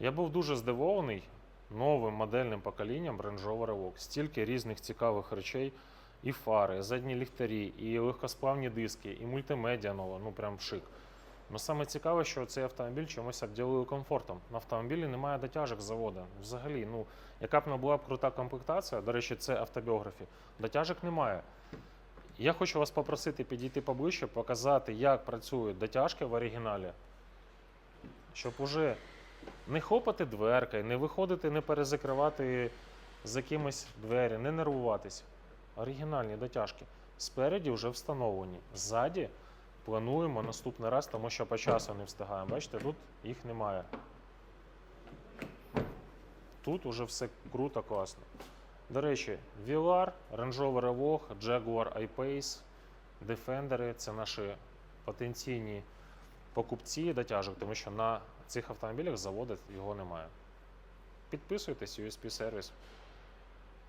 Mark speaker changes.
Speaker 1: Я був дуже здивований новим модельним поколінням Range Rover Evoque. Стільки різних цікавих речей. І фари, і задні ліхтарі, і легкосплавні диски, і мультимедіа нова, ну прям шик. Ну саме цікаве, що цей автомобіль чомусь обділили комфортом. На автомобілі немає дотяжок заводу. Взагалі, ну яка б не була б крута комплектація, до речі, це автобіографі, дотяжок немає. Я хочу вас попросити підійти поближче, показати, як працюють дотяжки в оригіналі, щоб уже не хопати дверкою, не виходити, не перезакривати з якимось двері, не нервуватись. Оригінальні дотяжки. Спереді вже встановлені. Ззаді плануємо наступний раз, тому що по часу не встигаємо. Бачите, тут їх немає. Тут уже все круто, класно. До речі, Velar, Range Rover Evoque, Jaguar I-Pace, Defender – це наші потенційні покупці дотяжок, тому що на цих автомобілях заводи його немає. Підписуйтесь, USP сервіс.